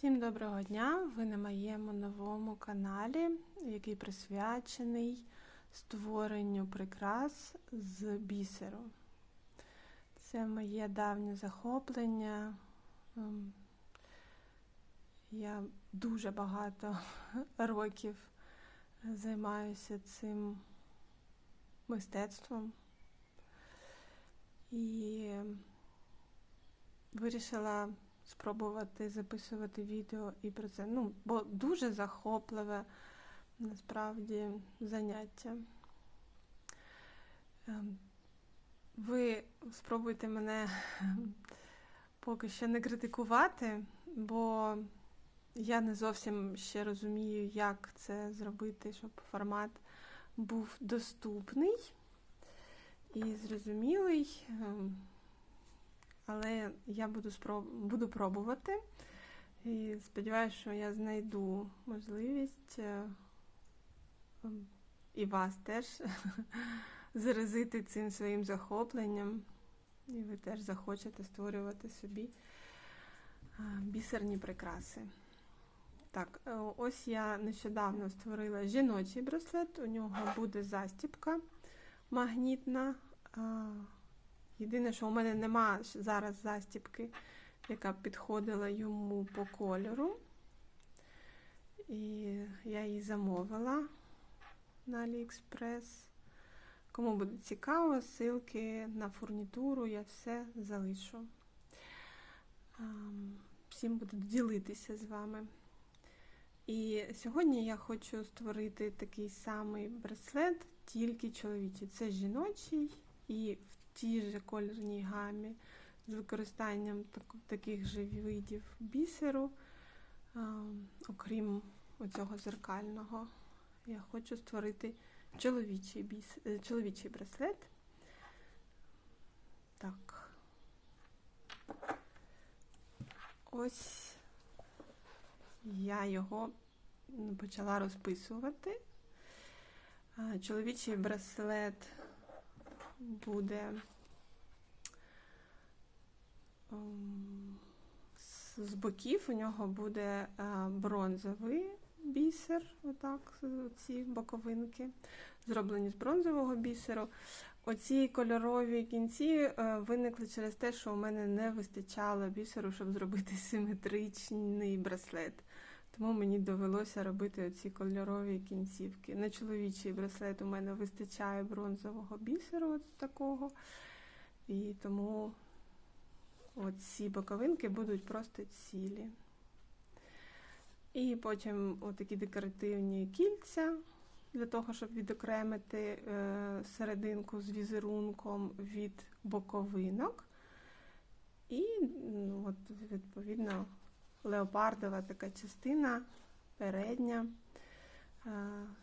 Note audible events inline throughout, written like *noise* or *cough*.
Всім доброго дня! Ви на моєму новому каналі, який присвячений створенню прикрас з бісеру. Це моє давнє захоплення. Ем, Я дуже багато *laughs* років займаюся цим мистецтвом і вирішила спробувати записувати відео і про це. Ну, бо дуже захопливе насправді заняття. Ем, ви спробуйте мене *laughs* поки що не критикувати, бо я не зовсім ще розумію, як це зробити, щоб формат був доступний і зрозумілий. Але я буду спроб... буду пробувати. І сподіваюся, що я знайду можливість е, ем, і вас теж *laughs* заразити цим своїм захопленням. І ви теж захочете створювати собі е, бісерні прикраси. Так, е, ось я нещодавно створила жіночий браслет, у нього буде застіпка магнітна. Єдине, що у мене нема зараз застіпки, яка б підходила йому по кольору. І я її замовила на AliExpress. Кому буде цікаво, ссылки на фурнітуру я все залишу. Всім буду ділитися з вами. І сьогодні я хочу створити такий самий браслет, тільки чоловічий. Це жіночий, і в тій же кольорній гамі з використанням так, таких же видів бісеру, окрім оцього зеркального. Я хочу створити чоловічий, біс... Е, чоловічий браслет. Так. Ось я його почала розписувати. Чоловічий браслет буде ем, з боків у нього буде е, бронзовий бісер, отак, ці боковинки, зроблені з бронзового бісеру. Оці кольорові кінці е, виникли через те, що у мене не вистачало бісеру, щоб зробити симетричний браслет. Тому мені довелося робити оці кольорові кінцівки. На чоловічий браслет у мене вистачає бронзового бісеру, от такого. І тому ці боковинки будуть просто цілі. І потім такі декоративні кільця, для того, щоб відокремити е, серединку з візерунком від боковинок. І, ну, от, відповідно, леопардова така частина передня, е,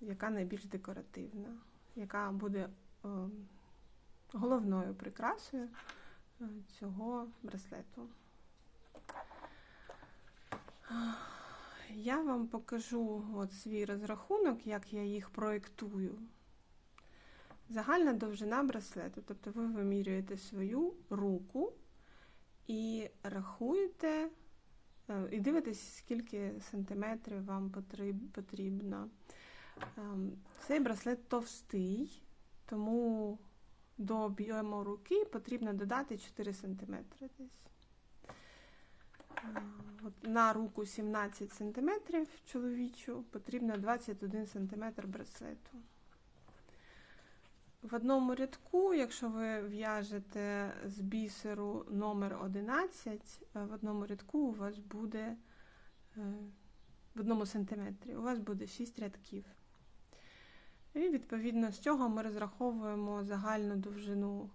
яка найбільш декоративна, яка буде е, головною прикрасою е, цього браслету. Я вам покажу от свій розрахунок, як я їх проєктую. Загальна довжина браслету, тобто ви вимірюєте свою руку і рахуєте і дивитесь, скільки сантиметрів вам потрібно. Ем, цей браслет товстий, тому до об'єму руки потрібно додати 4 см десь. Е, на руку 17 см чоловічу потрібно 21 см браслету. В одному рядку, якщо ви в'яжете з бісеру номер 11, е, в одному рядку у вас буде е, в одному сантиметрі, у вас буде 6 рядків. І відповідно з цього ми розраховуємо загальну довжину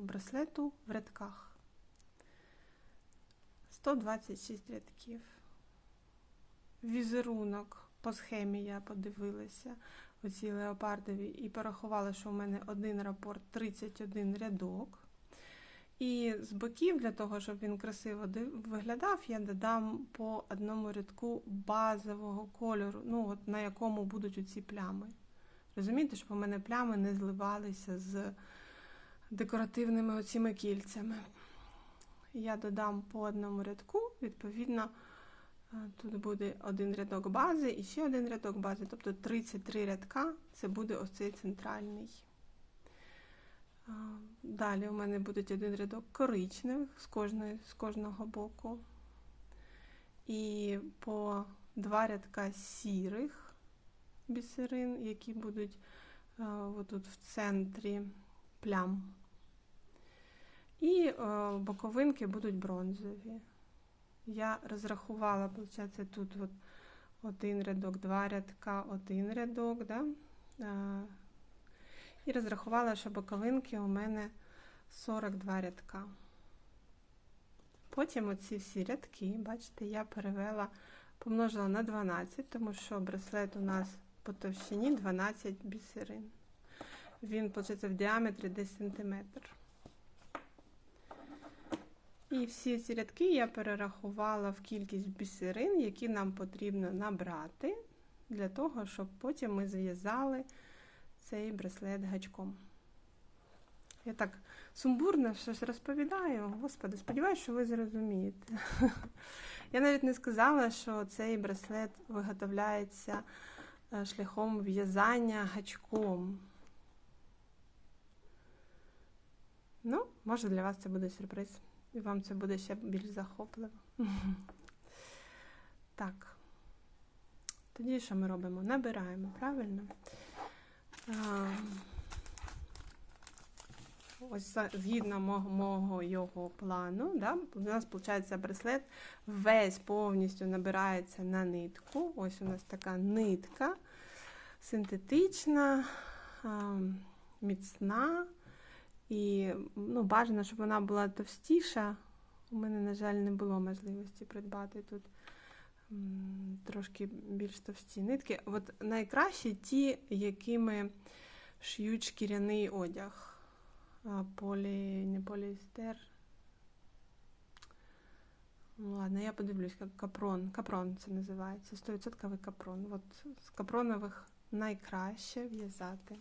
браслету в рядках. 126 рядків. Візерунок по схемі я подивилася оці леопардові, і порахувала, що у мене один рапорт 31 рядок. І з боків, для того, щоб він красиво виглядав, я додам по одному рядку базового кольору, ну от на якому будуть оці плями. Розумієте, щоб у мене плями не зливалися з декоративними оціми кільцями. Я додам по одному рядку, відповідно, Тут буде один рядок бази і ще один рядок бази, тобто 33 рядка це буде ось цей центральний. Далі у мене буде один рядок коричневих з, кожної, з кожного боку. І по два рядка сірих бісерин, які будуть отут в центрі плям. І боковинки будуть бронзові. Я розрахувала, виходить, тут от один рядок, два рядка, один рядок, да? І розрахувала, що боковинки у мене 42 рядка. Потім оці всі рядки, бачите, я перевела, помножила на 12, тому що браслет у нас по товщині 12 бісерин. Він, виходить, в діаметрі десь сантиметр. І всі ці рядки я перерахувала в кількість бісерин, які нам потрібно набрати, для того, щоб потім ми зв'язали цей браслет гачком. Я так сумбурно щось розповідаю. Господи, сподіваюся, що ви зрозумієте. *laughs* Я навіть не сказала, що цей браслет виготовляється е, шляхом в'язання гачком. Ну, може для вас це буде сюрприз. І вам це буде ще більш захопливо. *laughs* Так. Тоді що ми робимо? Набираємо, правильно? Ось згідно мого, мого його плану, да, у нас виходить браслет весь повністю набирається на нитку. Ось у нас така нитка синтетична, міцна. І ну, бажано, щоб вона була товстіша. У мене, на жаль, не було можливості придбати тут трошки більш товсті нитки. От найкращі ті, якими ш'ють шкіряний одяг. Полі, не поліестер. Ну, ладно, я подивлюсь, як капрон. Капрон це називається. 100% капрон. От з капронових найкраще в'язати.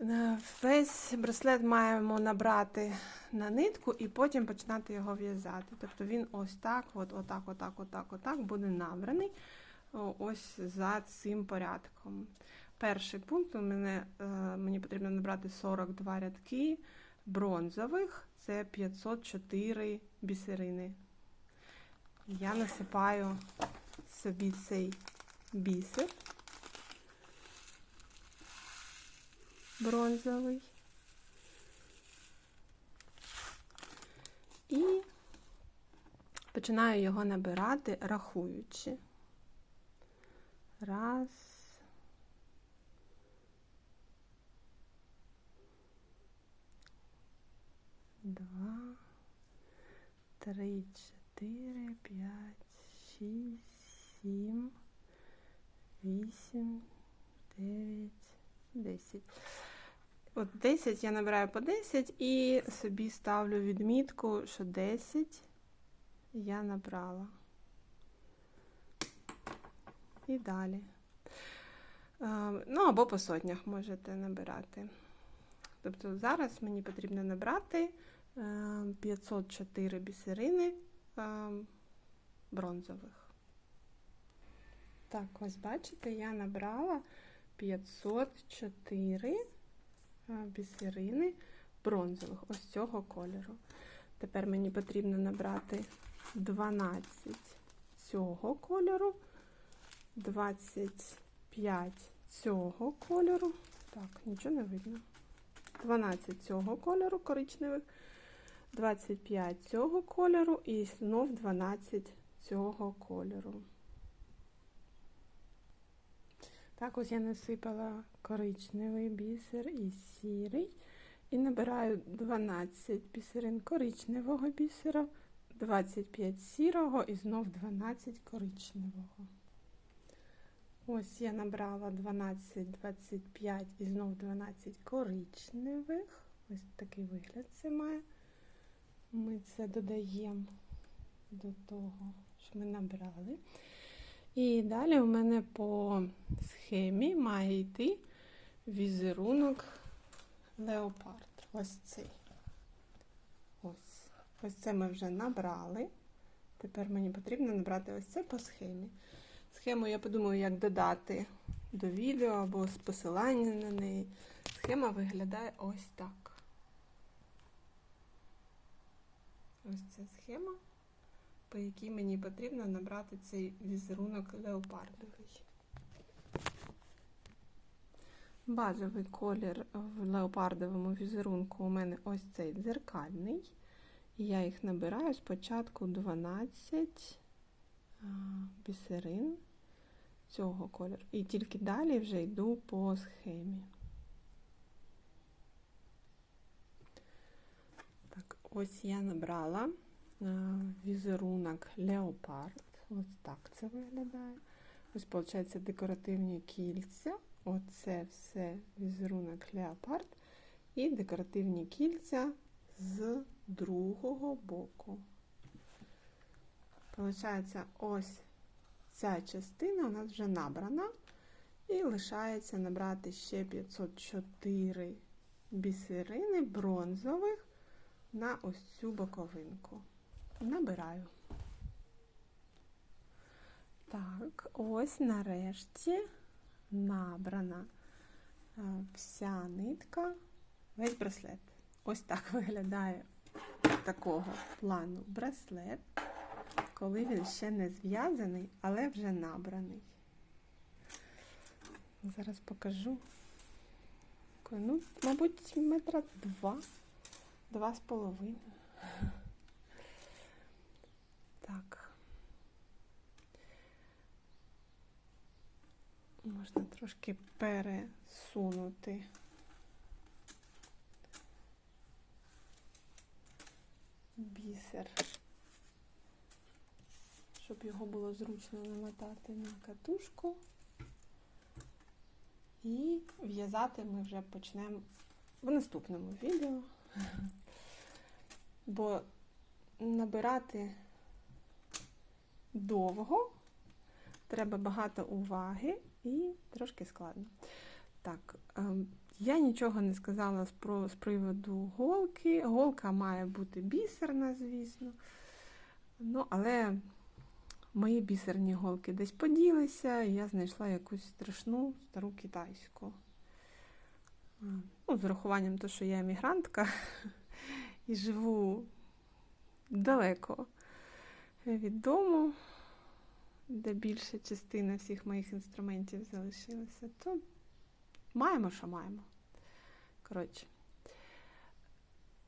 Е, Весь браслет маємо набрати на нитку і потім починати його в'язати. Тобто він ось так, от, отак, отак, отак, отак буде набраний ось за цим порядком. Перший пункт у мене, е, мені потрібно набрати 42 рядки бронзових, це 504 бісерини. Я насипаю собі цей бісер. Бронзовий. І починаю його набирати, рахуючи. Раз. Два, три, чотири, п'ять, шість, сім, вісім, дев'ять, десять. От 10 я набираю по 10 і собі ставлю відмітку, що 10 я набрала. І далі. Ну, або по сотнях можете набирати. Тобто зараз мені потрібно набрати 504 бісерини бронзових. Так, ось бачите, я набрала 504 бісерини бронзових, ось цього кольору. Тепер мені потрібно набрати 12 цього кольору, 25 цього кольору. Так, нічого не видно. 12 цього кольору коричневих, 25 цього кольору і знов 12 цього кольору. Так ось я насипала коричневий бісер і сірий. І набираю 12 бісерин коричневого бісера, 25 сірого і знов 12 коричневого. Ось я набрала 12, 25 і знов 12 коричневих. Ось такий вигляд це має. Ми це додаємо до того, що ми набрали. І далі у мене по схемі має йти візерунок леопард. Ось цей. Ось Ось це ми вже набрали Тепер мені потрібно набрати ось це по схемі. Схему я подумаю, як додати до відео або з посилання на неї. Схема виглядає ось так. Ось ця схема, по якій мені потрібно набрати цей візерунок леопардовий. Базовий колір в леопардовому візерунку у мене ось цей дзеркальний. І я їх набираю спочатку 12 а, бісерин цього кольору. І тільки далі вже йду по схемі. Так, ось я набрала візерунок леопард. Ось так це виглядає. Ось, виходить, декоративні кільця. Оце все візерунок леопард. І декоративні кільця з другого боку. Получається, ось ця частина у нас вже набрана. І лишається набрати ще 504 бісерини бронзових на ось цю боковинку. Набираю. Так, ось нарешті набрана вся нитка, весь браслет. Ось так *laughs* виглядає такого плану браслет, коли він ще не зв'язаний, але вже набраний. Зараз покажу. Ну, мабуть, метра два, два з половиною. Так. Можна трошки пересунути. бісер, щоб його було зручно намотати на катушку. І в'язати ми вже почнемо в наступному відео, *laughs* бо набирати довго, треба багато уваги і трошки складно. Так, ем, я нічого не сказала з, приводу голки. Голка має бути бісерна, звісно. Ну, але мої бісерні голки десь поділися, і я знайшла якусь страшну стару китайську. Ну, З урахуванням того, що я емігрантка *laughs* і живу далеко від дому, де більша частина всіх моїх інструментів залишилася, то Маємо, що маємо. Коротше,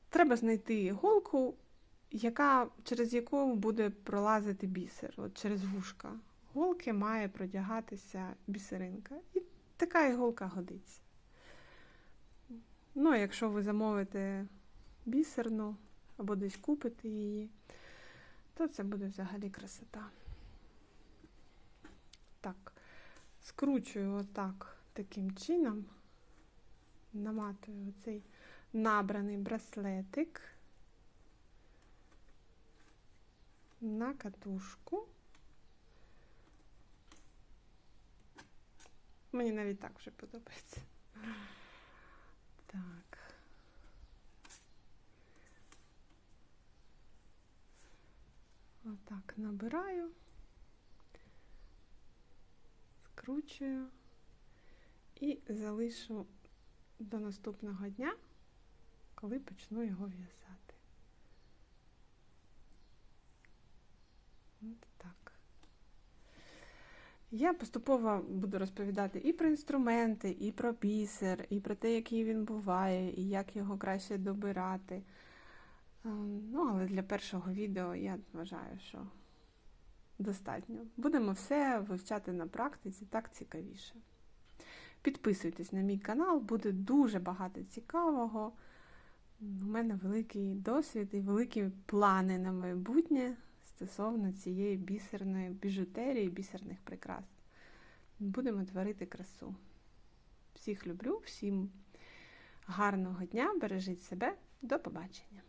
треба знайти іголку, яка, через яку буде пролазити бісер, от через вушка. Голки має продягатися бісеринка. І така іголка годиться. Ну, а якщо ви замовите бісерну або десь купите її, то це буде взагалі красота. Так, скручую отак таким чином наматую цей набраний браслетик на катушку. Мені навіть так вже подобається. Так. Отак набираю, скручую і залишу до наступного дня, коли почну його в'язати. От так. Я поступово буду розповідати і про інструменти, і про бісер, і про те, який він буває, і як його краще добирати. Ем, ну, але для першого відео я вважаю, що достатньо. Будемо все вивчати на практиці, так цікавіше. Підписуйтесь на мій канал, буде дуже багато цікавого. У мене великий досвід і великі плани на майбутнє стосовно цієї бісерної біжутерії, бісерних прикрас. Будемо творити красу. Всіх люблю, всім гарного дня, бережіть себе, до побачення!